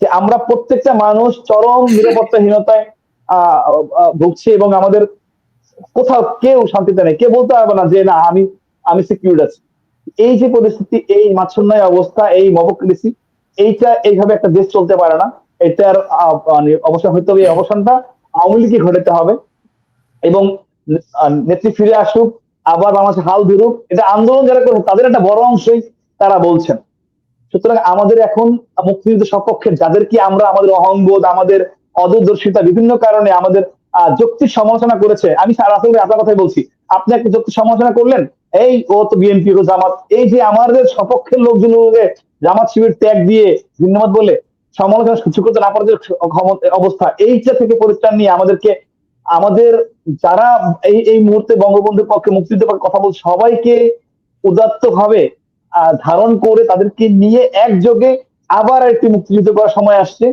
যে আমরা প্রত্যেকটা মানুষ চরম নিরাপত্তাহীনতায় আহ, ভুগছি এবং আমাদের কোথাও কেউ শান্তিতে নেই। কেউ বলতে পারবে না যে না আমি আমি সিকিউর আছি। এই যে পরিস্থিতি এই মাছন্যায় অবস্থা এই মবক্রেসি এইটা এইভাবে একটা দেশ চলতে পারে না। এটার মানে অবসান হইতে হবে এই অবসানটা আওয়ামী লীগকে ঘটাতে হবে এবং নেত্রী ফিরে আসুক আবার বাংলাদেশে হাল ধরুক। এটা আন্দোলন যারা করবে তাদের একটা বড় অংশই তারা বলছেন। সুতরাং আমাদের এখন মুক্তিযুদ্ধ সপক্ষে যাদেরকে আমরা আমাদের অহংবোধ আমাদের অদূরদর্শিতা বিভিন্ন কারণে আমাদের আহ, যুক্তির সমালোচনা করেছে আমি স্যার আসলে আপনার কথাই বলছি আপনি একটা যুক্তি সমালোচনা করলেন এই ও তো বিএনপি ও জামাত এই যে আমাদের সপক্ষের লোকজনকে জামাত শিবির ত্যাগ দিয়ে ভিন্নমত বলে সমালোচনা সহ্য করতে না পারার অবস্থা এইটা থেকে পরিত্রাণ নিয়ে আমাদেরকে আমাদের যারা এই এই মুহূর্তে বঙ্গবন্ধুর পক্ষে মুক্তিযুদ্ধের পক্ষে কথা বলছে সবাইকে উদাত্ত ভাবে ধারণ করে তাদেরকে নিয়ে একযোগে আবার একটি মুক্তিযুদ্ধ করার সময় আসছে।